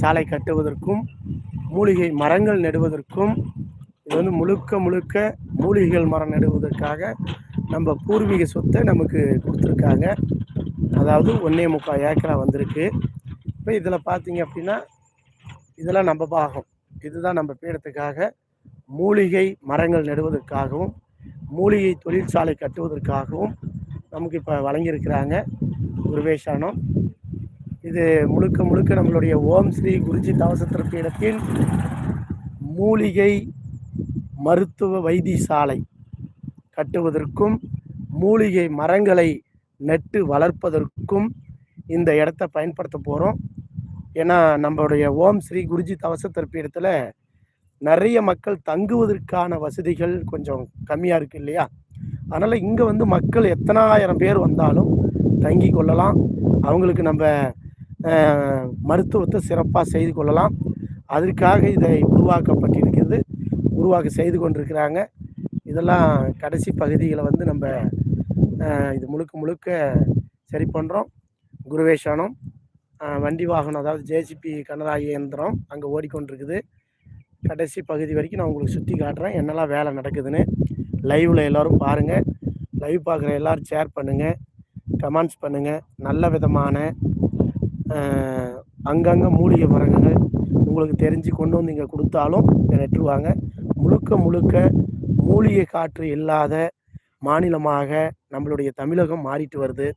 சாலை கட்டுவதற்கும் மூலிகை மரங்கள் நடுவதற்கும் இது வந்து முழுக்க முழுக்க மூலிகைகள் மரம் நடுவதற்காக நம்ம பூர்வீக சொத்தை நமக்கு கொடுத்துருக்காங்க. அதாவது ஒன்றே முக்கால் ஏக்கரா வந்திருக்கு. இப்போ இதில் பார்த்தீங்க அப்படின்னா இதெல்லாம் நம்ம பாகம். இதுதான் நம்ம பீடத்துக்காக மூலிகை மரங்கள் நடுவதற்காகவும் மூலிகை தொழிற்சாலை கட்டுவதற்காகவும் நமக்கு இப்போ வழங்கியிருக்கிறாங்க. குருவேஷானம் இது முழுக்க முழுக்க நம்மளுடைய ஓம் ஸ்ரீ குருஜி தவசத்திர பீடத்தின் மூலிகை மருத்துவ வைத்தியசாலை கட்டுவதற்கும் மூலிகை மரங்களை நட்டு வளர்ப்பதற்கும் இந்த இடத்த பயன்படுத்த போகிறோம் ஏன்னா நம்மளுடைய ஓம் ஸ்ரீ குருஜி தவசத்திர பீடத்தில் நிறைய மக்கள் தங்குவதற்கான வசதிகள் கொஞ்சம் கம்மியாக இருக்குது இல்லையா? அதனால் இங்கே வந்து மக்கள் எத்தனாயிரம் பேர் வந்தாலும் தங்கி கொள்ளலாம். அவங்களுக்கு நம்ம மருத்துவத்தை சிறப்பாக செய்து கொள்ளலாம். அதற்காக இதை உருவாக்கப்பட்டிருக்கிறது. உருவாக்க செய்து கொண்டிருக்கிறாங்க. இதெல்லாம் கடைசி பகுதிகளை வந்து நம்ம இது முழுக்க முழுக்க சரி பண்ணுறோம் குருவேஷானம் வண்டி வாகனம் அதாவது ஜேசிபி கனரா இயந்திரம் அங்கே ஓடிக்கொண்டிருக்குது. கடைசி பகுதி வரைக்கும் நான் உங்களுக்கு சுற்றி காட்டுறேன். என்னெல்லாம் வேலை நடக்குதுன்னு லைவில் எல்லோரும் பாருங்கள் லைவ் பார்க்குற எல்லோரும் ஷேர் பண்ணுங்கள் கமெண்ட்ஸ் பண்ணுங்கள் நல்ல விதமான அங்கங்கே மூலிகை மரங்கள் உங்களுக்கு தெரிஞ்சு கொண்டு வந்து இங்கே கொடுத்தாலும் இதை நெட்டுருவாங்க. முழுக்க முழுக்க மூலிகை காற்று இல்லாத மாநிலமாக நம்மளுடைய தமிழகம் மாறிட்டு வருது.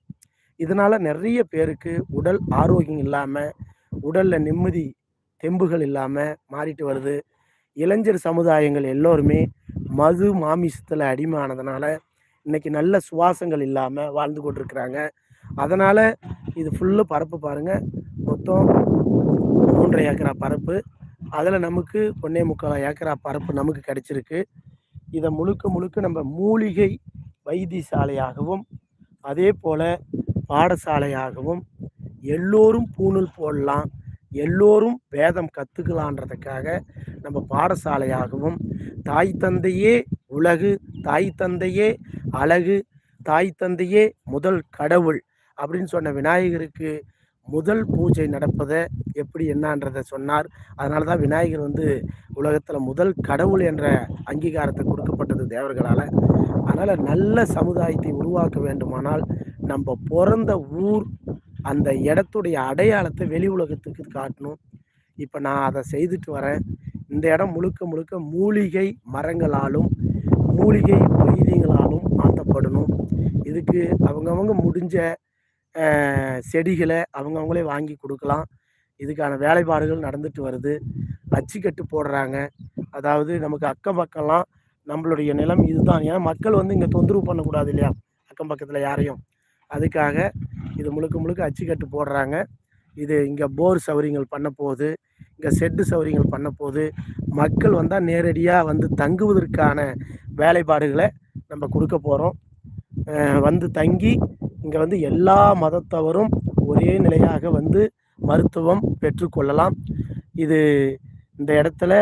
இதனால் நிறைய பேருக்கு உடல் ஆரோக்கியம் இல்லாமல் உடலில் நிம்மதி தெம்புகள் இல்லாமல் மாறிட்டு வருது. இளைஞர் சமுதாயங்கள் எல்லோருமே மது மாமிசத்தில் அடிமையானதுனால இன்றைக்கி நல்ல சுவாசங்கள் இல்லாமல் வாழ்ந்து கொண்டிருக்கிறாங்க. அதனால் இது ஃபுல்லு பரப்பு பாருங்கள் மொத்தம் மூன்றரை ஏக்கரா பரப்பு. அதில் நமக்கு ஒன்றே முக்கால் ஏக்கரா பரப்பு நமக்கு கிடைச்சிருக்கு. இதை முழுக்க முழுக்க நம்ம மூலிகை வைத்தியசாலையாகவும் அதே போல் பாடசாலையாகவும் எல்லோரும் பூணூல் போடலாம் எல்லோரும் வேதம் கற்றுக்கலான்றதுக்காக நம்ம பாடசாலையாகவும் தாய் தந்தையே உலகு தாய் தந்தையே அழகு தாய் தந்தையே முதல் கடவுள் அப்படின்னு சொன்ன விநாயகருக்கு முதல் பூஜை நடப்பதை எப்படி என்னன்றதை சொன்னார். அதனால தான் விநாயகர் வந்து உலகத்தில் முதல் கடவுள் என்ற அங்கீகாரத்தை கொடுக்கப்பட்டது தேவர்களால். அதனால் நல்ல சமுதாயத்தை உருவாக்க வேண்டுமானால் நம்ம பிறந்த ஊர் அந்த இடத்துடைய அடையாளத்தை வெளி உலகத்துக்கு காட்டணும். இப்போ நான் அதை செய்துட்டு வரேன். இந்த இடம் முழுக்க முழுக்க மூலிகை மரங்களாலும் மூலிகை வைத்தியங்களாலும் மாற்றப்படணும் இதுக்கு அவங்கவங்க முடிஞ்ச செடிகளை அவங்கவுங்களே வாங்கி கொடுக்கலாம். இதுக்கான வேலைப்பாடுகள் நடந்துட்டு வருது. அச்சுக்கட்டு போடுறாங்க. அதாவது நமக்கு அக்கம் பக்கம்லாம் நம்மளுடைய நிலம் இதுதான். ஏன்னா மக்கள் வந்து இங்கே தொந்தரவு பண்ணக்கூடாது இல்லையா? அக்கம் பக்கத்தில் யாரையும். அதுக்காக இது முழுக்க முழுக்க அச்சுக்கட்டு போடுறாங்க. இது இங்கே போர் சௌரியங்கள் பண்ண போகுது. இங்கே செட்டு சௌரியங்கள் பண்ண போகுது. மக்கள் வந்தால் நேரடியாக வந்து தங்குவதற்கான வேலைப்பாடுகளை நம்ம கொடுக்க போகிறோம் வந்து தங்கி இங்கே வந்து எல்லா மதத்தவரும் ஒரே நிலையாக வந்து மருத்துவம் பெற்றுக்கொள்ளலாம் இது இந்த இடத்துல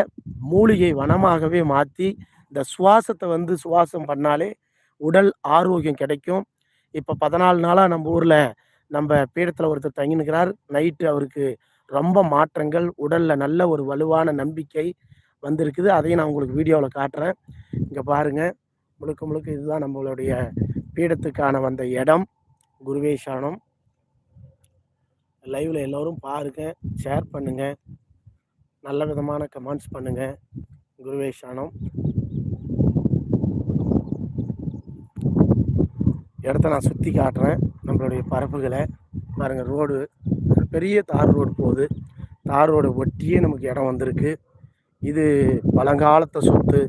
மூலிகை வனமாகவே மாற்றி இந்த சுவாசத்தை வந்து சுவாசம் பண்ணாலே உடல் ஆரோக்கியம் கிடைக்கும். இப்போ பதினாலு நாளாக நம்ம ஊரில் நம்ம பீடத்தில் ஒருத்தர் தங்கினுக்கிறார் நைட்டு அவருக்கு ரொம்ப மாற்றங்கள் உடலில் நல்ல ஒரு வலுவான நம்பிக்கை வந்திருக்குது. அதையும் நான் உங்களுக்கு வீடியோவில் காட்டுறேன். இங்கே பாருங்கள் முழுக்க முழுக்க இதுதான் நம்மளுடைய பீடத்துக்கான வந்த இடம். குருவேஷானம் லைவில் எல்லோரும் பாருங்கள் ஷேர் பண்ணுங்கள் நல்ல விதமான கமெண்ட்ஸ் பண்ணுங்கள் குருவேஷானம் இடத்த நான் சுற்றி காட்டுறேன் நம்மளுடைய பரப்புகளை. பாருங்கள் ரோடு பெரிய தார் ரோடு போகுது. தார் ரோடு ஒட்டியே நமக்கு இடம் வந்திருக்கு. இது பழங்காலத்தை சொத்து.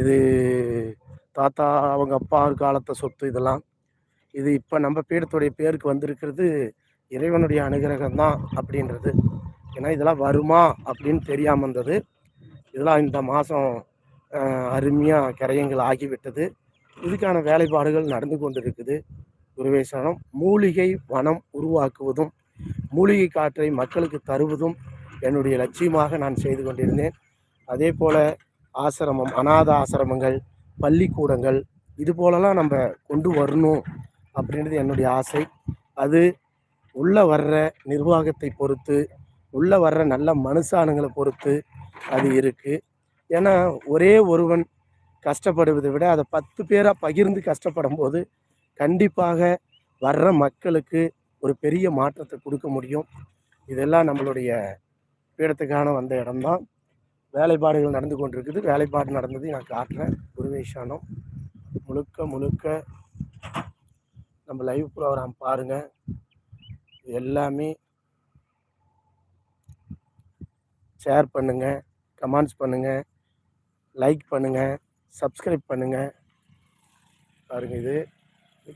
இது தாத்தா அவங்க அப்பா காலத்தை சொத்து இதெல்லாம். இது இப்போ நம்ம பீடத்துடைய பேருக்கு வந்திருக்கிறது இறைவனுடைய அனுகிரகம் தான் அப்படின்றது. ஏன்னா இதெல்லாம் வருமா அப்படின்னு தெரியாமல் இருந்தது இதெல்லாம் இந்த மாதம் அருமையாக கரையங்கள் ஆகிவிட்டது. இதுக்கான வேலைப்பாடுகள் நடந்து கொண்டிருக்குது. குருவேசனம் மூலிகை வனம் உருவாக்குவதும் மூலிகை காற்றை மக்களுக்கு தருவதும் என்னுடைய லட்சியமாக நான் செய்து கொண்டிருந்தேன். அதே போல் ஆசிரமம் அநாத ஆசிரமங்கள் பள்ளிக்கூடங்கள் இது போலலாம் நம்ம கொண்டு வரணும் அப்படின்றது என்னுடைய ஆசை. அது உள்ளே வர்ற நிர்வாகத்தை பொறுத்து உள்ளே வர்ற நல்ல மனுஷானுங்களை பொறுத்து அது இருக்குது ஏன்னா ஒரே ஒருவன் கஷ்டப்படுவதை விட அதை பத்து பேராக பகிர்ந்து கஷ்டப்படும் போது கண்டிப்பாக வர்ற மக்களுக்கு ஒரு பெரிய மாற்றத்தை கொடுக்க முடியும். இதெல்லாம் நம்மளுடைய பீடத்துக்கான வந்த இடம்தான். வேலைப்பாடுகள் நடந்து கொண்டிருக்குது. வேலைப்பாடு நடந்ததை நான் காட்டுறேன். குருவேஷானம் முழுக்க முழுக்க நம்ம லைவ் ப்ரோக்ராம் பாருங்கள் இது எல்லாமே ஷேர் பண்ணுங்கள் கமெண்ட்ஸ் பண்ணுங்கள் லைக் பண்ணுங்கள் சப்ஸ்கிரைப் பண்ணுங்கள் பாருங்கள் இது.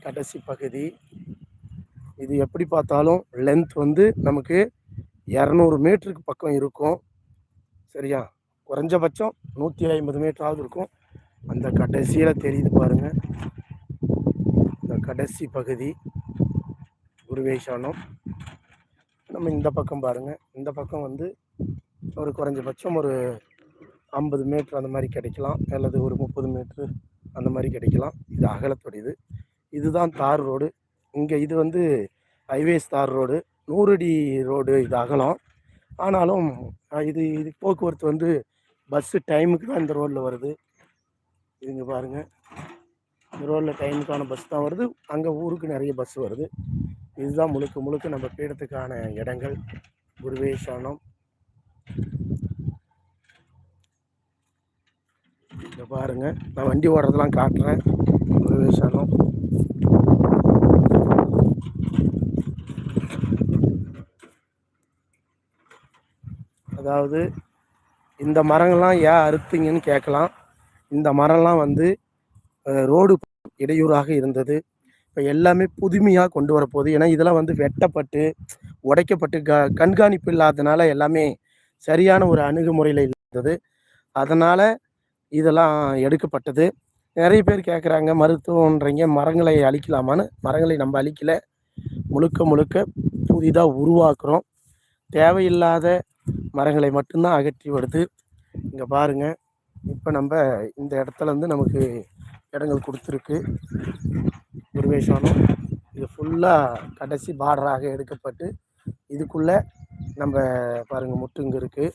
கடைசி பகுதி. இது எப்படி பார்த்தாலும் லென்த் வந்து நமக்கு இரநூறு மீட்டருக்கு பக்கம் இருக்கும். சரியா? குறைஞ்சபட்சம் நூற்றி ஐம்பது மீட்டராவது இருக்கும். அந்த கடைசியில் தெரியுது பாருங்கள் இந்த கடைசி பகுதி குருவேஷானம். நம்ம இந்த பக்கம் பாருங்கள் இந்த பக்கம் வந்து ஒரு குறைஞ்சபட்சம் ஒரு ஐம்பது மீட்ரு அந்த மாதிரி கிடைக்கலாம். அல்லது ஒரு முப்பது மீட்ரு அந்த மாதிரி கிடைக்கலாம். இது அகலத்துடையது. இதுதான் தார் ரோடு. இங்கே இது வந்து ஹைவேஸ் தார் ரோடு. நூறு அடி ரோடு இது அகலம். ஆனாலும் இது இது போக்குவரத்து வந்து பஸ்ஸு டைமுக்கு தான் இந்த ரோட்டில் வருது. இதுங்க பாருங்கள் இந்த ரோட்டில் டைமுக்கான பஸ் தான் வருது. அங்கே ஊருக்கு நிறைய பஸ் வருது. இதுதான் முழுக்க முழுக்க நம்ம பீடத்துக்கான இடங்கள். குருவேஷானம் இங்கே பாருங்கள் நான் வண்டி ஓடுறதெல்லாம் காட்டுறேன். குருவேஷானம் அதாவது இந்த மரங்கள்லாம் ஏன் அறுத்தீங்கன்னு கேட்கலாம். இந்த மரம்லாம் வந்து ரோடு இடையூறாக இருந்தது. இப்போ எல்லாமே புதுமையாக கொண்டு வரப்போகுது ஏன்னா இதெல்லாம் வந்து வெட்டப்பட்டு உடைக்கப்பட்டு க கண்காணிப்பு இல்லாதனால எல்லாமே சரியான ஒரு அணுகுமுறையில் இருந்தது. அதனால் இதெல்லாம் எடுக்கப்பட்டது. நிறைய பேர் கேட்குறாங்க மருத்துவன்றீங்க மரங்களை அழிக்கலாமான்னு? மரங்களை நம்ம அழிக்கலை. முழுக்க முழுக்க புதிதாக உருவாக்குறோம். தேவையில்லாத மரங்களை மட்டும்தான் அகற்றி வருது இங்கே பாருங்கள் இப்போ நம்ம இந்த இடத்துல வந்து நமக்கு இடங்கள் கொடுத்துருக்கு. குருவேஷானம் இது ஃபுல்லாக கடைசி பார்டராக எடுக்கப்பட்டு இதுக்குள்ளே நம்ம பாருங்கள் முட்டுங்க இருக்குது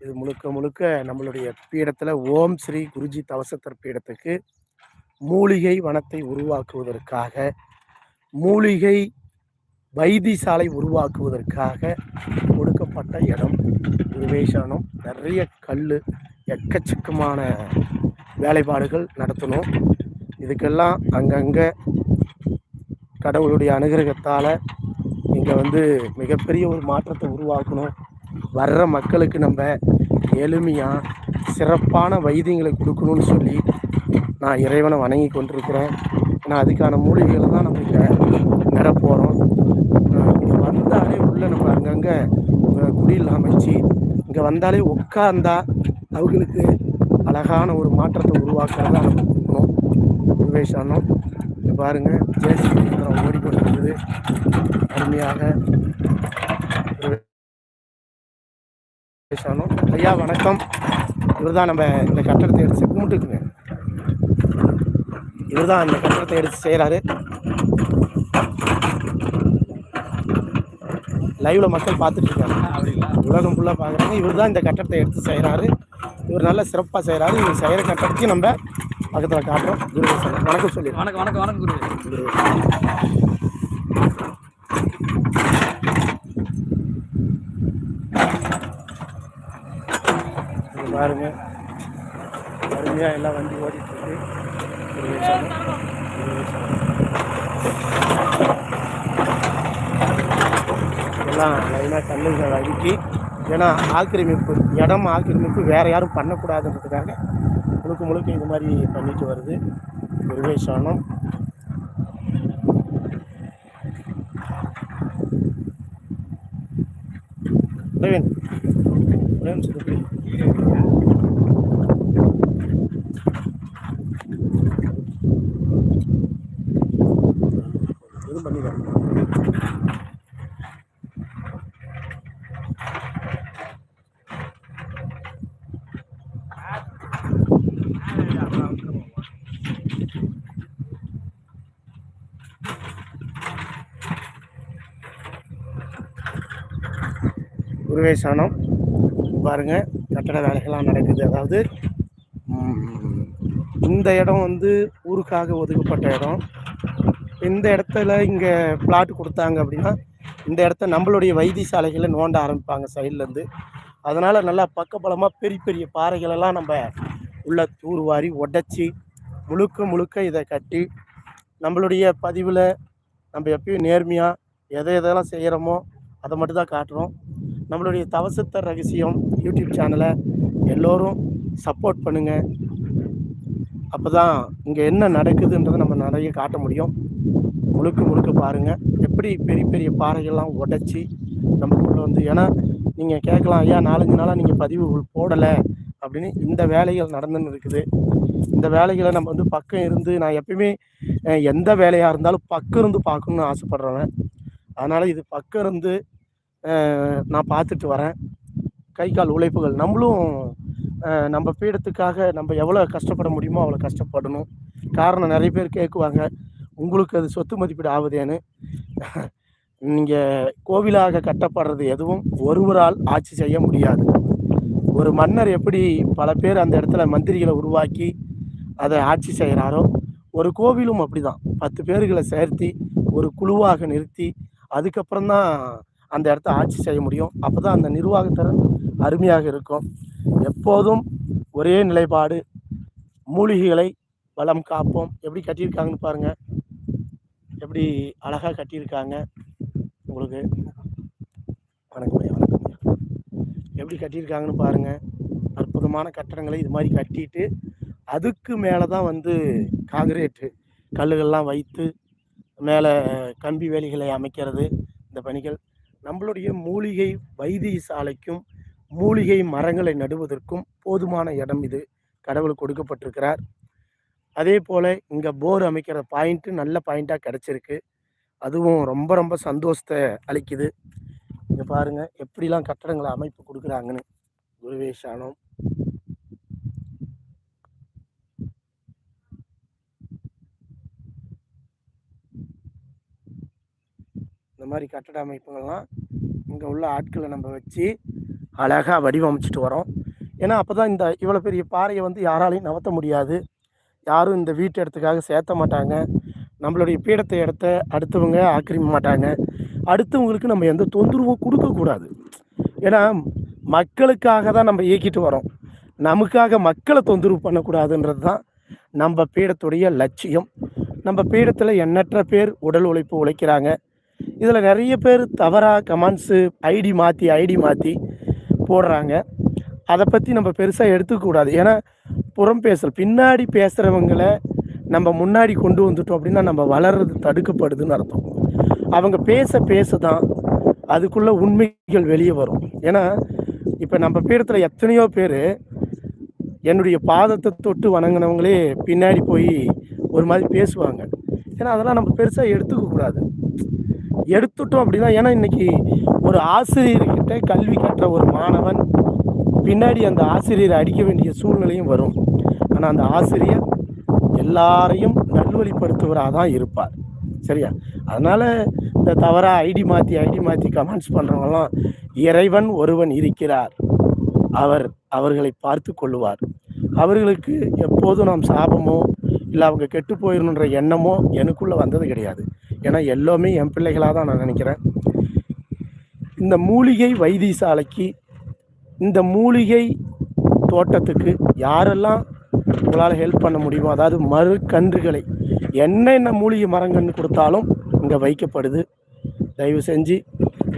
இது முழுக்க முழுக்க நம்மளுடைய பீடத்தில் ஓம் ஸ்ரீ குருஜி தவசத்தர் பீடத்துக்கு மூலிகை வனத்தை உருவாக்குவதற்காக மூலிகை வைத்தியசாலை உருவாக்குவதற்காக கொடுக்கப்பட்ட இடம். நிவேசனம் நிறைய கல் எக்கச்சக்கமான வேலைப்பாடுகள் நடத்தணும். இதுக்கெல்லாம் அங்கங்கே கடவுளுடைய அனுகிரகத்தால் இங்கே வந்து மிகப்பெரிய ஒரு மாற்றத்தை உருவாக்கணும். வர்ற மக்களுக்கு நம்ம எளிமையாக சிறப்பான வைத்தியங்களை கொடுக்கணும்னு சொல்லி நான் இறைவனை வணங்கி கொண்டிருக்கிறேன். ஏன்னா அதுக்கான மூலிகைகளை தான் நம்ம இங்கே நிரப்போம் போகிறோம் இங்கே வந்தாலே உள்ள அங்கே குடியில் அமைச்சு இங்கே வந்தாலே உட்கார்ந்தா அவங்களுக்கு அழகான ஒரு மாற்றத்தை உருவாக்குறதா நம்ம கொடுக்கணும் உண்மைசானம் இங்கே பாருங்கள் ஜேசிபி இயந்திரம் ஓடிக்கொண்டிருக்குது. அருமையாக. ஐயா வணக்கம். இவர் தான் நம்ம இந்த கட்டடத்தை எடுத்து கும்பிட்டுக்குங்க. இவர் தான் இந்த கட்டடத்தை எடுத்து செய்கிறாரு லைவ்ல மக்கள் பார்த்துட்டு இருக்காங்க உலகம் ஃபுல்லாக பார்க்குறாங்க. இவர் தான் இந்த கட்டடத்தை எடுத்து செய்கிறாரு இவர் நல்லா சிறப்பாக செய்கிறாரு இவர் செய்கிற கட்டடத்தையும் நம்ம பக்கத்தில் காட்டுறோம். குருவேசன் வணக்கம் சொல்லி. வணக்கம் வணக்கம் வணக்கம் குரு பாருங்க. அருமையாக எல்லாம் வண்டி ஓடிட்டு இருக்கு. குருவேசன் குருவேசன் எல்லாம் லைனாக கல்லுகளை அடுக்கி ஏன்னா ஆக்கிரமிப்பு இடம் ஆக்கிரமிப்பு வேறு யாரும் பண்ணக்கூடாதுன்றதுக்காக முழுக்க முழுக்க இது மாதிரி பண்ணிட்டு வருது குருவேசானம் பிரவீன் பிரவீன் சொல்லி எதுவும் பண்ணிடுறேன் குருவேசானம் பாருங்க கட்டட வேலைகள்லாம் நடக்குது. அதாவது இந்த இடம் வந்து ஊருக்காக ஒதுக்கப்பட்ட இடம். இந்த இடத்துல இங்கே பிளாட் கொடுத்தாங்க அப்படின்னா இந்த இடத்த நம்மளுடைய வைத்தியசாலைகளை நோண்ட ஆரம்பிப்பாங்க சைட்லேருந்து. அதனால் நல்லா பக்கபலமாக பெரிய பெரிய பாறைகளெல்லாம் நம்ம உள்ள தூர்வாரி உடச்சி முழுக்க முழுக்க இதை கட்டி நம்மளுடைய பதிவில் நம்ம எப்பயும் நேர்மையாக எதை எதெல்லாம் செய்கிறோமோ அதை மட்டும் தான் காட்டுறோம். நம்மளுடைய தவசத்த ரகசியம் யூடியூப் சேனலை எல்லோரும் சப்போர்ட் பண்ணுங்கள் அப்போ தான் இங்கே என்ன நடக்குதுன்றதை நம்ம நிறைய காட்ட முடியும். முழுக்க முழுக்க பாருங்கள் எப்படி பெரிய பெரிய பாறைகள்லாம் உடைச்சி கொண்டு வந்து ஏன்னா நீங்கள் கேட்கலாம் ஐயா நாலஞ்சு நாளாக நீங்கள் பதிவு போடலை அப்படின்னு இந்த வேலைகள் நடந்துன்னு இருக்குது. இந்த வேலைகளை நம்ம வந்து பக்கம் இருந்து நான் எப்பயுமே எந்த வேலையாக இருந்தாலும் பக்கம் இருந்து பார்க்கணுன்னு ஆசைப்பட்றவன். அதனால் இது பக்கம் இருந்து நான் பார்த்துட்டு வரேன். கை கால் உழைப்புகள் நம்மளும் நம்ம பீடத்துக்காக நம்ம எவ்வளோ கஷ்டப்பட முடியுமோ அவ்வளோ கஷ்டப்படணும். காரணம் நிறைய பேர் கேட்குவாங்க உங்களுக்கு அது சொத்து மதிப்பீடு ஆகுதேன்னு? நீங்கள் கோவிலாக கட்டப்படுறது எதுவும் ஒருவரால் ஆட்சி செய்ய முடியாது. ஒரு மன்னர் எப்படி பல பேர் அந்த இடத்துல மந்திரிகளை உருவாக்கி அதை ஆட்சி செய்கிறாரோ ஒரு கோவிலும் அப்படிதான். பத்து பேர்களை சேர்த்தி ஒரு குழுவாக நிறுத்தி அதுக்கப்புறம் தான் அந்த இடத்த ஆட்சி செய்ய முடியும். அப்போ தான் அந்த நிர்வாகத்திறன் அருமையாக இருக்கும். எப்போதும் ஒரே நிலைப்பாடு மூலிகைகளை வளம் காப்போம். எப்படி கட்டியிருக்காங்கன்னு பாருங்கள் எப்படி அழகாக கட்டியிருக்காங்க. உங்களுக்கு வணக்கம் ஐயா வணக்கம் ஐயா எப்படி கட்டியிருக்காங்கன்னு பாருங்கள் அற்புதமான கட்டடங்களை இது மாதிரி கட்டிட்டு அதுக்கு மேலே தான் வந்து காங்கிரேட்டு கல்லுகள்லாம் வைத்து மேலே கம்பி வேலிகளை அமைக்கிறது இந்த பணிகள். நம்மளுடைய மூலிகை வைத்திய சாலைக்கும் மூலிகை மரங்களை நடுவதற்கும் போதுமான இடம் இது. கடவுள் கொடுக்கப்பட்டிருக்கிறார். அதே போல் இங்கே போர் அமைக்கிற பாயிண்ட்டு நல்ல பாயிண்ட்டாக கிடச்சிருக்கு. அதுவும் ரொம்ப ரொம்ப சந்தோஷத்தை அளிக்குது. இங்கே பாருங்கள் எப்படிலாம் கட்டடங்களை அமைப்பு கொடுக்குறாங்கன்னு. குருவேஷானம் இந்த மாதிரி கட்டட அமைப்புகள்லாம் இங்கே உள்ள ஆட்களை நம்ம வச்சு அழகாக வடிவமைச்சிட்டு வரோம். ஏன்னா அப்போ தான் இந்த இவ்வளோ பெரிய பாறையை வந்து யாராலையும் நகர்த்த முடியாது. யாரும் இந்த வீட்டு இடத்துக்காக சேர்த்த மாட்டாங்க. நம்மளுடைய பீடத்தை இடத்த அடுத்தவங்க ஆக்கிரமிக்க மாட்டாங்க. அடுத்தவங்களுக்கு நம்ம எந்த தொந்தரவும் கொடுக்கக்கூடாது ஏன்னா மக்களுக்காக தான் நம்ம இயக்கிட்டு வரோம். நமக்காக மக்களை தொந்தரவு பண்ணக்கூடாதுன்றது தான் நம்ம பீடத்துடைய லட்சியம். நம்ம பீடத்தில் எண்ணற்ற பேர் உடல் உழைப்பு உழைக்கிறாங்க. இதில் நிறைய பேர் தவறாக கமெண்ட்ஸு ஐடி மாற்றி ஐடி மாற்றி போடுறாங்க. அதை பற்றி நம்ம பெருசாக எடுத்துக்கக்கூடாது ஏன்னா புறம் பேசல் பின்னாடி பேசுகிறவங்கள நம்ம முன்னாடி கொண்டு வந்துட்டோம் அப்படின்னா நம்ம வளர்றது தடுக்கப்படுதுன்னு அர்த்தம். அவங்க பேச பேச தான் அதுக்குள்ளே உண்மைகள் வெளியே வரும். ஏன்னா இப்போ நம்ம பீடத்தில் எத்தனையோ பேர் என்னுடைய பாதத்தை தொட்டு வணங்கினவங்களே பின்னாடி போய் ஒரு மாதிரி பேசுவாங்க. ஏன்னா அதெல்லாம் நம்ம பெருசாக எடுத்துக்க கூடாது. எடுத்துட்டோம் அப்படின்னா ஏன்னா இன்னைக்கு ஒரு ஆசிரியர்கிட்ட கல்வி கற்ற ஒரு மாணவன் பின்னாடி அந்த ஆசிரியரை அடிக்க வேண்டிய சூழ்நிலையும் வரும். ஆனால் அந்த ஆசிரியர் எல்லாரையும் நல்வழிப்படுத்துவராக தான் இருப்பார். சரியா? அதனால் இந்த தவறாக ஐடி மாற்றி ஐடி மாற்றி கமெண்ட்ஸ் பண்ணுறவங்களாம் இறைவன் ஒருவன் இருக்கிறார். அவர் அவர்களை பார்த்து கொள்ளுவார். அவர்களுக்கு எப்போதும் நாம் சாபமோ இல்லை அவங்க கெட்டு போயிடணுன்ற எண்ணமோ எனக்குள்ளே வந்தது கிடையாது. ஏன்னா எல்லாமே என் பிள்ளைகளாக தான் நான் நினைக்கிறேன். இந்த மூலிகை வைத்தியசாலைக்கு இந்த மூலிகை தோட்டத்துக்கு யாரெல்லாம் உங்களால் ஹெல்ப் பண்ண முடியுமோ அதாவது மறுக்கன்றுகளை என்னென்ன மூலிகை மரங்கன்று கொடுத்தாலும் இங்கே வைக்கப்படுது. தயவு செஞ்சு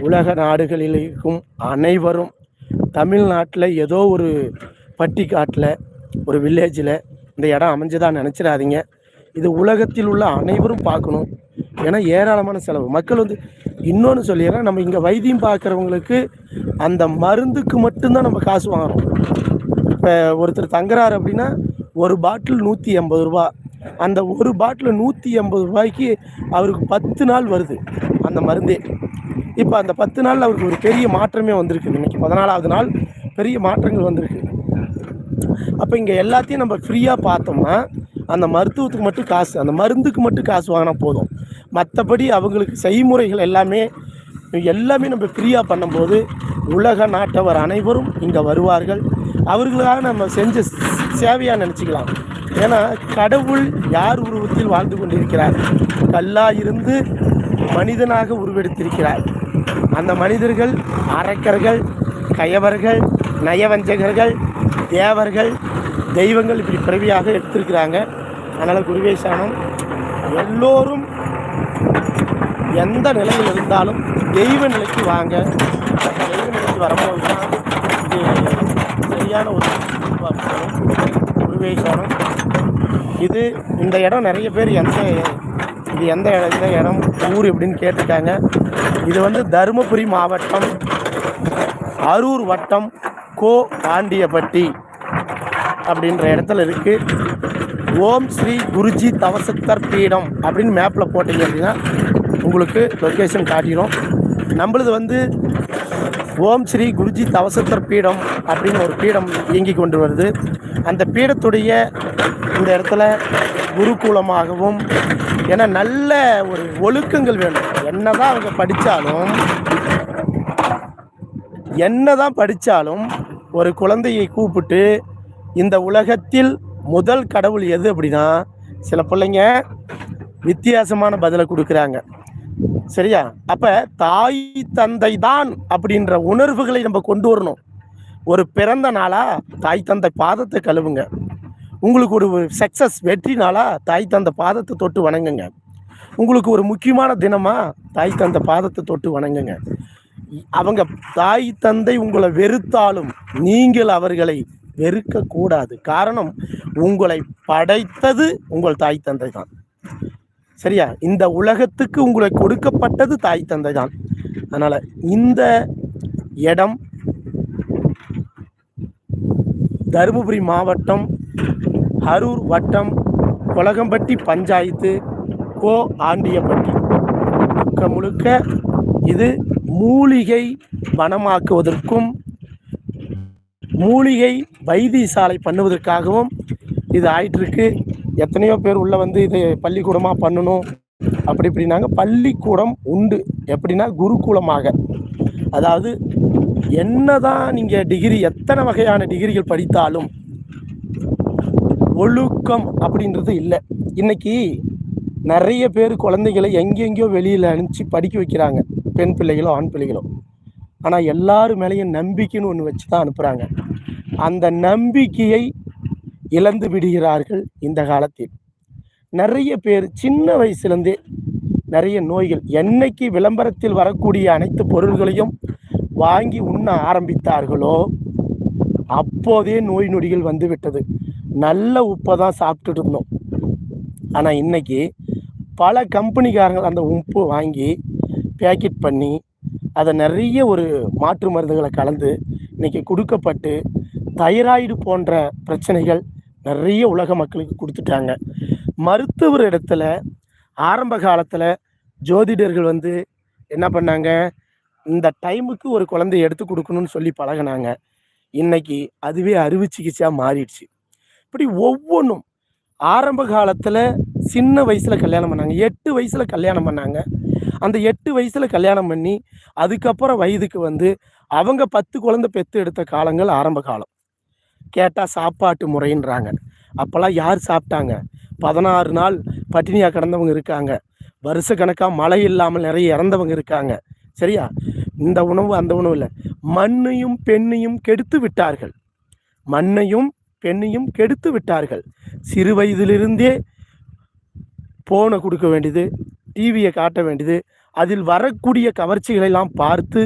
உலக நாடுகளில் இருக்கும் அனைவரும் தமிழ்நாட்டில் ஏதோ ஒரு பட்டிக்காட்டில் ஒரு வில்லேஜில் இந்த இடம் அமைஞ்சதாக நினச்சிடாதீங்க. இது உலகத்தில் உள்ள அனைவரும் பார்க்கணும். ஏன்னா ஏராளமான செலவு. மக்கள் வந்து இன்னொன்று சொல்லிடுறேன் நம்ம இங்கே வைத்தியம் பார்க்குறவங்களுக்கு அந்த மருந்துக்கு மட்டும்தான் நம்ம காசு வாங்குறோம். இப்போ ஒருத்தர் தங்குறாரு அப்படின்னா ஒரு பாட்டில் நூற்றி எண்பது ரூபா. அந்த ஒரு பாட்டில் நூற்றி எண்பது ரூபாய்க்கு அவருக்கு பத்து நாள் வருது அந்த மருந்தே. இப்போ அந்த பத்து நாளில் அவருக்கு ஒரு பெரிய மாற்றமே வந்திருக்கு இன்றைக்கி பதினாலாவது நாள் பெரிய மாற்றங்கள் வந்திருக்கு. அப்போ இங்கே எல்லாத்தையும் நம்ம ஃப்ரீயாக பார்த்தோம்னா அந்த மருத்துவத்துக்கு மட்டும் காசு அந்த மருந்துக்கு மட்டும் காசு வாங்கினா போதும். மற்றபடி அவங்களுக்கு செய்முறைகள் எல்லாமே எல்லாமே நம்ம ஃப்ரீயாக பண்ணும்போது உலக நாட்டவர் அனைவரும் இங்கே வருவார்கள். அவர்களுக்காக நம்ம செஞ்ச சேவையாக நினச்சிக்கலாம். ஏன்னா கடவுள் யார் உருவத்தில் வாழ்ந்து கொண்டிருக்கிறார்? கல்லா இருந்து மனிதனாக உருவெடுத்திருக்கிறார். அந்த மனிதர்கள் அரக்கர்கள் கயவர்கள் நயவஞ்சகர்கள் தேவர்கள் தெய்வங்கள் இப்படி பிறவியாக எடுத்திருக்கிறாங்க. அதனால் குருவேசானம் எல்லோரும் எந்த நிலையில் இருந்தாலும் தெய்வ நிலைக்கு வாங்க. தெய்வ நிலைக்கு வரும்போது தான் இது சரியான ஒரு குருவேசானம் இது இந்த இடம் நிறைய பேர் எந்த இது எந்த இடம் இடம் ஊர் எப்படின்னு கேட்டிருக்காங்க. இது வந்து தருமபுரி மாவட்டம் அரூர் வட்டம் கோ பாண்டியப்பட்டி அப்படின்ற இடத்துல இருக்குது ஓம் ஸ்ரீ குருஜி தவசத்தர் பீடம் அப்படின்னு மேப்பில் போட்டீங்க அப்படின்னா உங்களுக்கு லொக்கேஷன் காட்டிடும் நம்மளது வந்து ஓம் ஸ்ரீ குருஜி தவசத்தர் பீடம் அப்படின்னு ஒரு பீடம் இயங்கி கொண்டு வருது. அந்த பீடத்துடைய இந்த இடத்துல குருகுலமாகவும் ஏன்னா நல்ல ஒரு ஒழுக்கங்கள் வேணும். என்னதான் அவங்க படித்தாலும் என்னதான் படித்தாலும் ஒரு குழந்தையை கூப்பிட்டு இந்த உலகத்தில் முதல் கடவுள் எது அப்படின்னா சில பிள்ளைங்க வித்தியாசமான பதிலை கொடுக்குறாங்க. சரியா? அப்ப தாய் தந்தை தான் அப்படின்ற உணர்வுகளை நம்ம கொண்டு வரணும். ஒரு பிறந்த நாளா தாய் தந்தை பாதத்தை கழுவுங்க. உங்களுக்கு ஒரு சக்சஸ் வெற்றி நாளா தாய் தந்தை பாதத்தை தொட்டு வணங்குங்க. உங்களுக்கு ஒரு முக்கியமான தினமா தாய் தந்தை பாதத்தை தொட்டு வணங்குங்க. அவங்க தாய் தந்தை உங்களை வெறுத்தாலும் நீங்கள் அவர்களை வெறுக்க கூடாது காரணம் உங்களை படைத்தது உங்கள் தாய் தந்தை தான். சரியா? இந்த உலகத்துக்கு உங்களை கொடுக்கப்பட்டது தாய் தந்தை தான். அதனால இந்த இடம் தருமபுரி மாவட்டம் அரூர் வட்டம் கொலகம்பட்டி பஞ்சாயத்து கோ ஆண்டியப்பட்டி. முழுக்க முழுக்க இது மூலிகை வனமாக்குவதற்கும் மூலிகை வைத்தியசாலை பண்ணுவதற்காகவும் இது ஆயிட்டிருக்கு. எத்தனையோ பேர் உள்ள வந்து இது பள்ளிக்கூடமாக பண்ணணும். அப்படி இப்படின்னாங்க. பள்ளிக்கூடம் உண்டு. எப்படின்னா குருகுலமாக. அதாவது என்னதான் நீங்கள் டிகிரி எத்தனை வகையான டிகிரிகள் படித்தாலும் ஒழுக்கம் அப்படின்றது இல்லை. இன்னைக்கு நிறைய பேர் குழந்தைகளை எங்கெங்கேயோ வெளியில் அனுப்பிச்சு படிக்க வைக்கிறாங்க. பெண் பிள்ளைகளோ ஆண் பிள்ளைகளோ. ஆனால் எல்லாரும் மேலேயும் நம்பிக்கைன்னு ஒன்று வச்சு தான் அனுப்புகிறாங்க அந்த நம்பிக்கையை இழந்து விடுகிறார்கள் இந்த காலத்தில். நிறைய பேர் சின்ன வயசுலேருந்தே நிறைய நோய்கள் என்னைக்கு விளம்பரத்தில் வரக்கூடிய அனைத்து பொருள்களையும் வாங்கி உண்ண ஆரம்பித்தார்களோ அப்போதே நோய் நொடிகள் வந்து விட்டது. நல்ல உப்பை தான் சாப்பிட்டுட்டு இருந்தோம். ஆனால் இன்னைக்கு பல கம்பெனிக்காரங்கள் அந்த உப்பு வாங்கி பேக்கெட் பண்ணி அதை நிறைய ஒரு மாற்று மருந்துகளை கலந்து இன்னைக்கு கொடுக்கப்பட்டு தைராய்டு போன்ற பிரச்சனைகள் நிறைய உலக மக்களுக்கு கொடுத்துட்டாங்க. மருத்துவர் இடத்துல ஆரம்ப காலத்தில் ஜோதிடர்கள் வந்து என்ன பண்ணாங்க? இந்த டைமுக்கு ஒரு குழந்தைய எடுத்து கொடுக்கணும்னு சொல்லி பழகுனாங்க. இன்னைக்கு அதுவே அறுவை சிகிச்சையாக மாறிடுச்சு. இப்படி ஒவ்வொன்றும் ஆரம்ப காலத்தில் சின்ன வயசில் கல்யாணம் பண்ணாங்க. எட்டு வயசில் கல்யாணம் பண்ணாங்க. அந்த எட்டு வயசில் கல்யாணம் பண்ணி அதுக்கப்புறம் வயதுக்கு வந்து அவங்க பத்து குழந்தை பெற்று எடுத்த காலங்கள் ஆரம்ப காலம். கேட்டால் சாப்பாட்டு முறைன்றாங்க. அப்போல்லாம் யார் சாப்பிட்டாங்க? பதினாறு நாள் பட்டினியாக கிடந்தவங்க இருக்காங்க. வருஷ கணக்காக மழை இல்லாமல் நிறைய இறந்தவங்க இருக்காங்க. சரியா? இந்த உணவு அந்த உணவு இல்லை. மண்ணையும் பெண்ணையும் கெடுத்து விட்டார்கள். மண்ணையும் பெண்ணையும் கெடுத்து விட்டார்கள். சிறு வயதிலிருந்தே போனை கொடுக்க வேண்டியது டிவியை காட்ட வேண்டியது அதில் வரக்கூடிய கவர்ச்சிகளெல்லாம் பார்த்து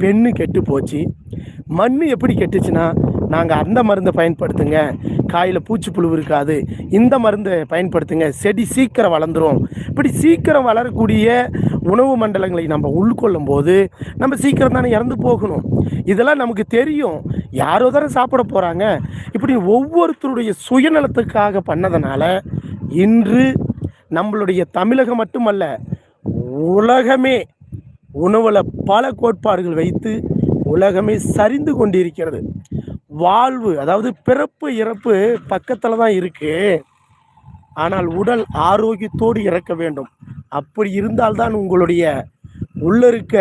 பெண்ணு கெட்டு போச்சு. மண் எப்படி கெட்டுச்சுன்னா நாங்கள் அந்த மருந்தை பயன்படுத்துங்க. காயில் பூச்சிப்புழு இருக்காது. இந்த மருந்தை பயன்படுத்துங்க. செடி சீக்கிரம் வளர்ந்துரும். இப்படி சீக்கிரம் வளரக்கூடிய உணவு மண்டலங்களை நம்ம உள்கொள்ளும் போது நம்ம சீக்கிரம் தானே இறந்து போகணும். இதெல்லாம் நமக்கு தெரியும். யாரோ தானே சாப்பிட போகிறாங்க இப்படி ஒவ்வொருத்தருடைய சுயநலத்துக்காக பண்ணதுனால இன்று நம்மளுடைய தமிழகம் மட்டுமல்ல உலகமே உணவில் பல கோட்பாடுகள் வைத்து உலகமே சரிந்து கொண்டிருக்கிறது. வாழ்வு அதாவது பிறப்பு இறப்பு பக்கத்தில் தான் இருக்கு. ஆனால் உடல் ஆரோக்கியத்தோடு இறக்க வேண்டும். அப்படி இருந்தால்தான் உங்களுடைய உள்ள இருக்க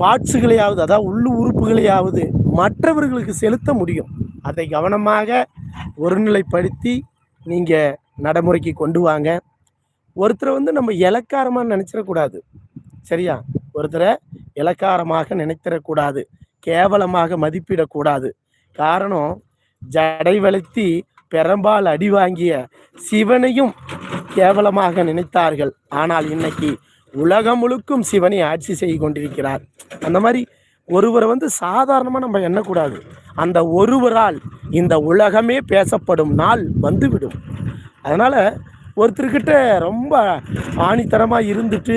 பாட்ஸுகளையாவது அதாவது உள்ளு உறுப்புகளையாவது மற்றவர்களுக்கு செலுத்த முடியும். அதை கவனமாக ஒருநிலைப்படுத்தி நீங்கள் நடைமுறைக்கு கொண்டு வாங்க. ஒருத்தரை வந்து நம்ம இலக்காரமாக நினச்சிடக்கூடாது. சரியா? ஒருத்தரை இலக்காரமாக நினைத்திடக்கூடாது. கேவலமாக மதிப்பிடக்கூடாது. காரணம் ஜடை வளர்த்தி பெரம்பால் அடி வாங்கிய சிவனையும் கேவலமாக நினைத்தார்கள். ஆனால் இன்னைக்கு உலகம் முழுக்கும் சிவனை ஆட்சி செய்து கொண்டிருக்கிறார். அந்த மாதிரி ஒருவரை வந்து சாதாரணமாக நம்ம எண்ணக்கூடாது. அந்த ஒருவரால் இந்த உலகமே பேசப்படும் நாள் வந்துவிடும். அதனால் ஒருத்தர்கிட்ட ரொம்ப ஆணித்தரமாக இருந்துட்டு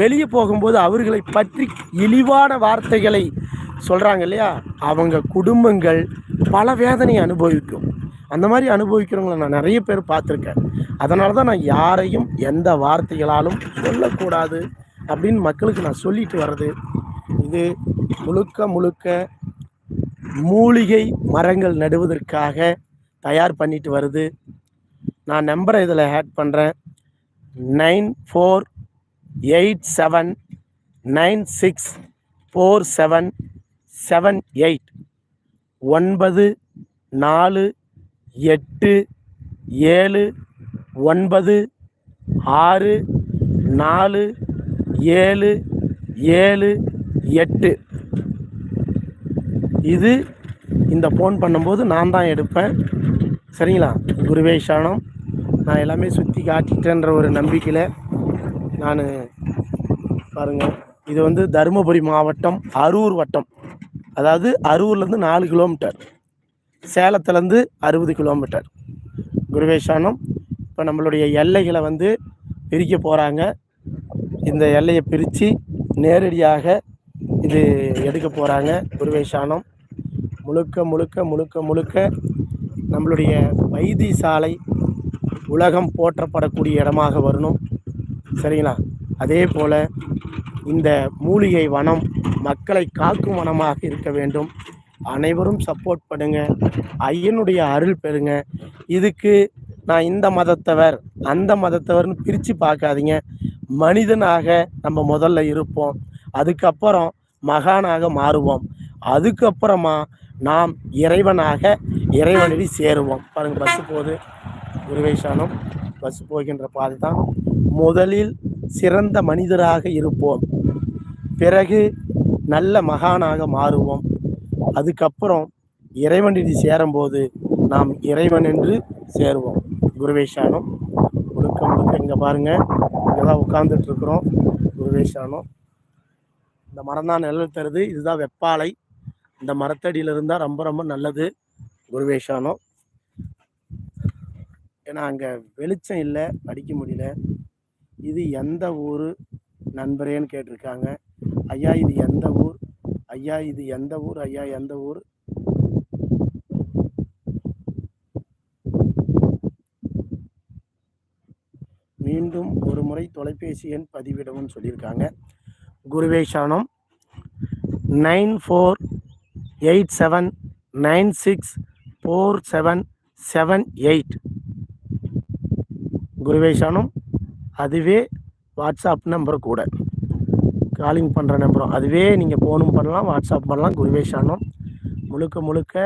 வெளியே போகும்போது அவர்களை பற்றி இழிவான வார்த்தைகளை சொல்கிறாங்க இல்லையா அவங்க குடும்பங்கள் பல வேதனையை அனுபவிக்கும். அந்த மாதிரி அனுபவிக்கிறவங்களை நான் நிறைய பேர் பார்த்துருக்கேன். அதனால தான் நான் யாரையும் எந்த வார்த்தைகளாலும் சொல்லக்கூடாது அப்படின்னு மக்களுக்கு நான் சொல்லிட்டு வர்றது. இது முழுக்க முழுக்க மூலிகை மரங்கள் நடுவதற்காக தயார் பண்ணிட்டு வருது. நான் நம்பரை இதில் ஆட் பண்ணுறேன் nine four eight seven nine six four seven seven eight ஒன்பது நாலு எட்டு ஏழு ஒன்பது ஆறு நாலு ஏழு ஏழு எட்டு. இது இந்த ஃபோன் பண்ணும்போது நான் தான் எடுப்பேன். சரிங்களா? குருவே நான் எல்லாமே சுற்றி காட்டிட்டேன்ற ஒரு நம்பிக்கையில் நான் பாருங்கள் இது வந்து தருமபுரி மாவட்டம் அரூர் வட்டம். அதாவது அரூர்லேருந்து நாலு கிலோமீட்டர். சேலத்துலேருந்து அறுபது கிலோமீட்டர். குருவேஷானம் இப்போ நம்மளுடைய எல்லைகளை வந்து பிரிக்க போகிறாங்க இந்த எல்லையை பிரித்து நேரடியாக இது எடுக்க போகிறாங்க குருவேஷானம் முழுக்க முழுக்க முழுக்க முழுக்க நம்மளுடைய வைத்தியசாலை உலகம் போற்றப்படக்கூடிய இடமாக வரணும். சரிங்களா? அதே போல் இந்த மூலிகை வனம் மக்களை காக்கும் வனமாக இருக்க வேண்டும். அனைவரும் சப்போர்ட் பண்ணுங்க. ஐயனுடைய அருள் பெறுங்க. இதுக்கு நான் இந்த மதத்தவர் அந்த மதத்தவர்னு பிரித்து பார்க்காதீங்க. மனிதனாக நம்ம முதல்ல இருப்போம். அதுக்கப்புறம் மகானாக மாறுவோம். அதுக்கப்புறமா நாம் இறைவனாக இறைவனடி சேருவோம். பாருங்கள் பஸ்ஸு போகுது. குருவேஷானம் பஸ் போகின்ற பாதை தான் முதலில் சிறந்த மனிதராக இருப்போம். பிறகு நல்ல மகானாக மாறுவோம். அதுக்கப்புறம் இறைவனிடி சேரும்போது நாம் இறைவன் என்று சேருவோம். குருவேஷானம் முழுக்க முழுக்க இங்கே பாருங்கள் இங்கே தான் உட்காந்துட்டு இருக்கிறோம் குருவேஷானம் இந்த மரம் தான் நிழல் தருது. இதுதான் வெப்பாலை இந்த மரத்தடியில் இருந்தால் ரொம்ப ரொம்ப நல்லது. குருவேஷானம் ஏன்னா அங்கே வெளிச்சம் இல்லை படிக்க முடியல. இது எந்த ஊர்? நண்பரேன்னு கேட்டிருக்காங்க. ஐயா இது எந்த ஊர்? ஐயா இது எந்த ஊர்? ஐயா எந்த ஊர்? மீண்டும் ஒரு முறை தொலைபேசி எண் பதிவிடவும் சொல்லியிருக்காங்க. குருவேஷானம் nine four eight seven nine six four seven seven eight. குருவேஷானம் அதுவே வாட்ஸ்அப் நம்பர் கூட. காலிங் பண்ணுற நம்பரும் அதுவே நீங்கள் ஃபோனும் பண்ணலாம் வாட்ஸ்அப் பண்ணலாம் குருவேஷானம் முழுக்க முழுக்க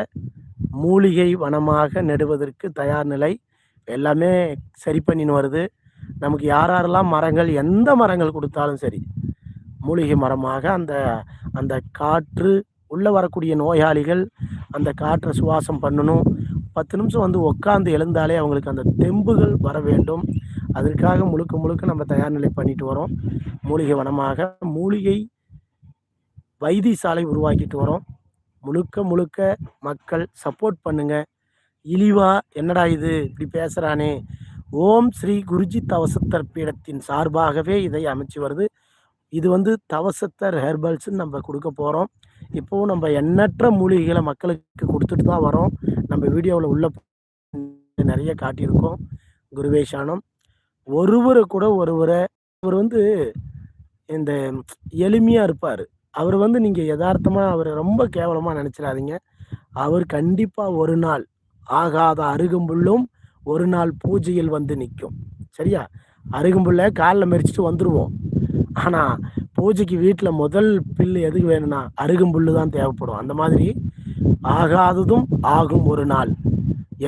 மூலிகை வனமாக நெடுவதற்கு தயார் நிலை. எல்லாமே சரி பண்ணின்னு வருது. நமக்கு யார் யாரெல்லாம் மரங்கள் எந்த மரங்கள் கொடுத்தாலும் சரி மூலிகை மரமாக அந்த அந்த காற்று உள்ளே வரக்கூடிய நோயாளிகள் அந்த காற்றை சுவாசம் பண்ணணும். பத்து நிமிஷம் வந்து உட்காந்து எழுந்தாலே அவங்களுக்கு அந்த தெம்புகள் வர வேண்டும். அதற்காக முழுக்க முழுக்க நம்ம தயார் நிலை பண்ணிட்டு வரோம். மூலிகை வனமாக மூலிகை வைத்தியசாலை உருவாக்கிட்டு வரோம். முழுக்க முழுக்க மக்கள் சப்போர்ட் பண்ணுங்க. இழிவா என்னடா இது? இப்படி பேசுகிறானே ஓம் ஸ்ரீ குருஜி தவசத்தர் பீடத்தின் சார்பாகவே இதை அமைச்சு வருது. இது வந்து தவசத்தர் ஹெர்பல்ஸ்ன்னு நம்ம கொடுக்க போகிறோம் இப்போவும் நம்ம எண்ணற்ற மூலிகைகளை மக்களுக்கு கொடுத்துட்டு தான் வரோம். நம்ம வீடியோவில் உள்ள நிறைய காட்டியிருக்கோம். குருவேஷானம் ஒருவரை கூட ஒருவரை அவர் வந்து இந்த எளிமையாக இருப்பார். அவர் வந்து நீங்கள் யதார்த்தமாக அவரை ரொம்ப கேவலமாக நினச்சிடாதீங்க. அவர் கண்டிப்பாக ஒரு நாள் ஆகாத அருகம்புல்லும் ஒரு நாள் பூஜையில் வந்து நிற்கும். சரியா? அருகம்புல்லை காலில் மெரிச்சிட்டு வந்துடுவோம் ஆனால் பூஜைக்கு வீட்டில் முதல் பில்லு எதுக்கு வேணும்னா அருகம்புல்லு தான் தேவைப்படும். அந்த மாதிரி ஆகாததும் ஆகும் ஒரு நாள்.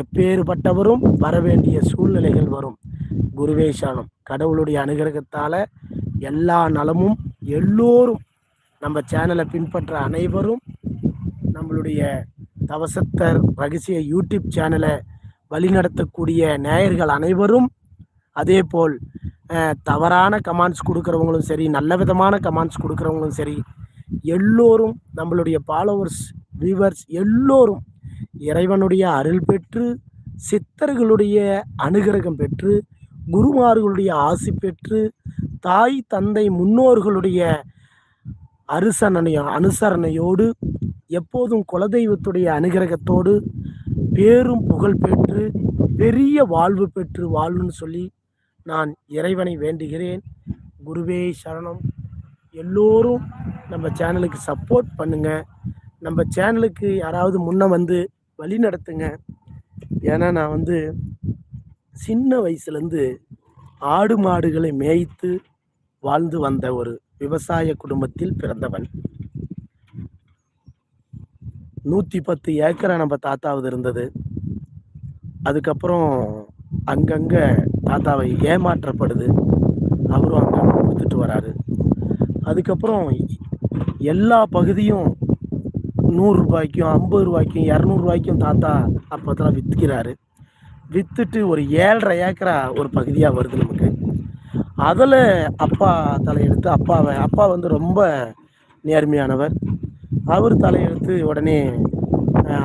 எப்பேறுபட்டவரும் வர வேண்டிய சூழ்நிலைகள் வரும். குருவே கடவுளுடைய அனுகிரகத்தால் எல்லா நலமும் எல்லோரும் நம்ம சேனலை பின்பற்ற அனைவரும் நம்மளுடைய தவசத்தர் ரகசிய யூடியூப் சேனலை வழிநடத்தக்கூடிய நேயர்கள் அனைவரும் அதே போல் தவறான கமெண்ட்ஸ் கொடுக்குறவங்களும் சரி நல்ல விதமான கமெண்ட்ஸ் கொடுக்குறவங்களும் சரி எல்லோரும் நம்மளுடைய ஃபாலோவர்ஸ் வியூவர்ஸ் எல்லோரும் இறைவனுடைய அருள் பெற்று சித்தர்களுடைய அனுகிரகம் பெற்று குருமார்களுடைய ஆசி பெற்று தாய் தந்தை முன்னோர்களுடைய அரிசனைய அனுசரணையோடு எப்போதும் குலதெய்வத்துடைய அனுகிரகத்தோடு பேரும் புகழ் பெற்று பெரிய வாழ்வு பெற்று வாழ்வுன்னு சொல்லி நான் இறைவனை வேண்டுகிறேன். குருவே சரணம். எல்லோரும் நம்ம சேனலுக்கு சப்போர்ட் பண்ணுங்க. நம்ம சேனலுக்கு யாராவது முன்ன வந்து வழி நடத்துங்க. ஏன்னா நான் வந்து சின்ன வயசுலேருந்து ஆடு மாடுகளை மேய்த்து வாழ்ந்து வந்த ஒரு விவசாய குடும்பத்தில் பிறந்தவன். நூற்றி பத்து ஏக்கரை நம்ம தாத்தாவது இருந்தது. அதுக்கப்புறம் அங்கங்கே தாத்தாவை ஏமாற்றப்படுது. அவரும் அங்கே கொடுத்துட்டு வராரு. அதுக்கப்புறம் எல்லா பகுதியும் நூறுரூபாய்க்கும் ஐம்பது ரூபாய்க்கும் இரநூறுவாய்க்கும் தாத்தா அப்போதெல்லாம் விற்கிறாரு விற்றுட்டு ஒரு ஏழரை ஏக்கரா ஒரு பகுதியாக வருது நமக்கு. அதில் அப்பா தலையெடுத்து அப்பாவை அப்பா வந்து ரொம்ப நேர்மையானவர். அவர் தலையெடுத்து உடனே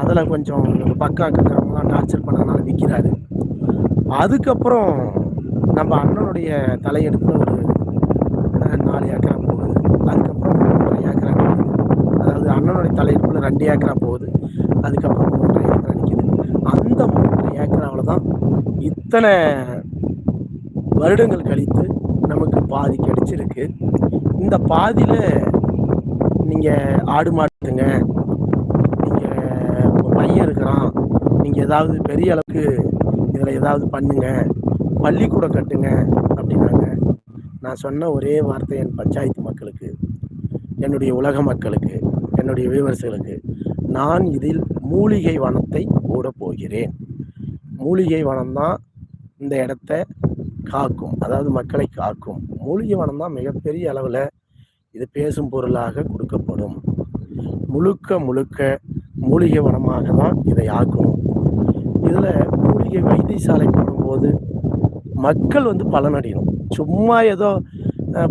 அதில் கொஞ்சம் பக்கா கக்கிறவங்களாம் டார்ச்சர் பண்ணதுனால விற்கிறாரு அதுக்கப்புறம் நம்ம அண்ணனுடைய தலையெடுத்து ஒரு நாலு ஏக்கரா போகுது. அதுக்கப்புறம் மூன்றரை ஏக்கரா அதாவது அண்ணனுடைய தலையெடுப்பில் ரெண்டு ஏக்கரா போகுது. அதுக்கப்புறம் மூன்றரை ஏக்கரா நிற்கிது அந்த ஏக்கராவில் தான் இத்தனை வருடங்கள் கழித்து நமக்கு பாதி கிடைச்சிருக்கு. இந்த பாதியில் நீங்கள் ஆடு மாட்டுங்க நீங்கள் உங்கள் பையன் இருக்கிறான் நீங்கள் ஏதாவது பெரிய அளவுக்கு இதில் ஏதாவது பண்ணுங்க பள்ளிக்கூடம் கட்டுங்க அப்படின்னாங்க. நான் சொன்ன ஒரே வார்த்தை என் பஞ்சாயத்து மக்களுக்கு என்னுடைய உலக மக்களுக்கு என்னுடைய வியூவர்ஸ்களுக்கு நான் இதில் மூலிகை வனத்தை போட போகிறேன். மூலிகை வனம் தான் இந்த இடத்த காக்கும். அதாவது மக்களை காக்கும். மூலிகை வனம் தான் மிகப்பெரிய அளவில் இது பேசும் பொருளாக கொடுக்கப்படும். முழுக்க முழுக்க மூலிகை வனமாக தான் இதை ஆக்கணும் இதில் மூலிகை வைத்தியசாலை போடும்போது மக்கள் வந்து பலனடையணும். சும்மா ஏதோ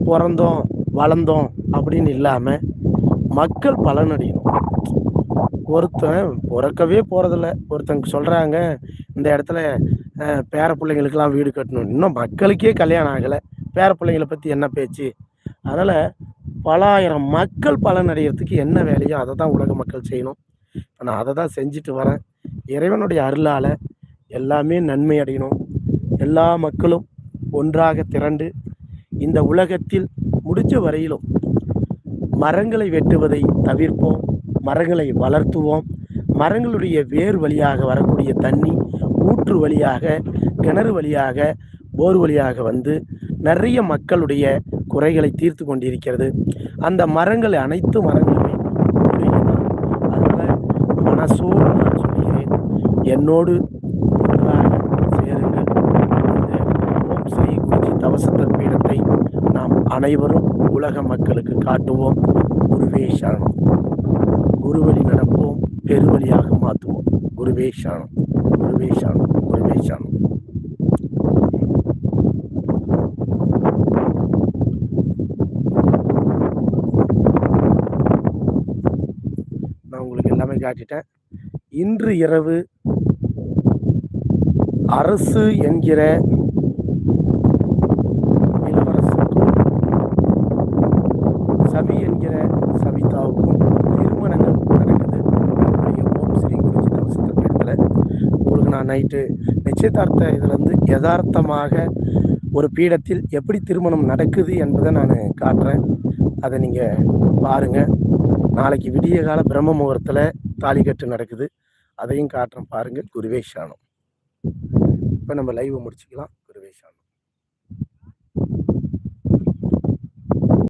பிறந்தோம் வளர்ந்தோம் அப்படின்னு இல்லாமல் மக்கள் பலனடையணும். ஒருத்தன் பிறக்கவே போகிறதில்ல ஒருத்தங்க சொல்கிறாங்க இந்த இடத்துல பேர பிள்ளைங்களுக்கெல்லாம் வீடு கட்டணும். இன்னும் மக்களுக்கே கல்யாணம் ஆகலை. பேர பிள்ளைங்களை பற்றி என்ன பேச்சு? அதனால் பலாயிரம் மக்கள் பலன் அடைகிறதுக்கு என்ன வேலையோ அதை தான் உலக மக்கள் செய்யணும். நான் அதை தான் செஞ்சுட்டு வரேன். இறைவனுடைய அருளால் எல்லாமே நன்மை அடையணும். எல்லா மக்களும் ஒன்றாக திரண்டு இந்த உலகத்தில் முடிஞ்ச வரையிலும் மரங்களை வெட்டுவதை தவிர்ப்போம். மரங்களை வளர்த்துவோம். மரங்களுடைய வேர் வழியாக வரக்கூடிய தண்ணி ஊற்று வழியாக கிணறு வழியாக போர் வழியாக வந்து நிறைய மக்களுடைய குறைகளை தீர்த்து கொண்டிருக்கிறது. அந்த மரங்கள் அனைத்து மரங்களுமே அதனால் மனசோடு நான் சொல்கிறேன் என்னோடு ஒன்றாக சேருங்கள். இந்த ஓம் ஸ்ரீ குருஜி தவசத்தர் பீடத்தை நாம் அனைவரும் உலக மக்களுக்கு காட்டுவோம். குருவே சரணம். குருவழி நடப்போம் பெருவழியாக மாற்றுவோம் குருவே சாணம் குருவே சாணம் குருவே சாணம் நான் உங்களுக்கு எல்லாமே காட்டிட்டேன். இன்று இரவு அரசு என்கிற இளவரசுக்கும் சவி என்கிற சவிதாவுக்கும் திருமணங்கள் நடக்குது நம்முடைய ஓம் ஸ்ரீ குருஜி தவசத்த பீடத்தில் உங்களுக்கு நான் நைட்டு. நிச்சயதார்த்த இதில் வந்து யதார்த்தமாக ஒரு பீடத்தில் எப்படி திருமணம் நடக்குது என்பதை நான் காட்டுறேன். அதை நீங்கள் பாருங்கள் நாளைக்கு விடிய கால பிரம்ம முகூர்த்தத்தில் தாலிக்கட்டு நடக்குது. அதையும் காட்டுறேன் பாருங்கள் குருவே சாணம் இப்போ நம்ம லைவை முடிச்சுக்கலாம்.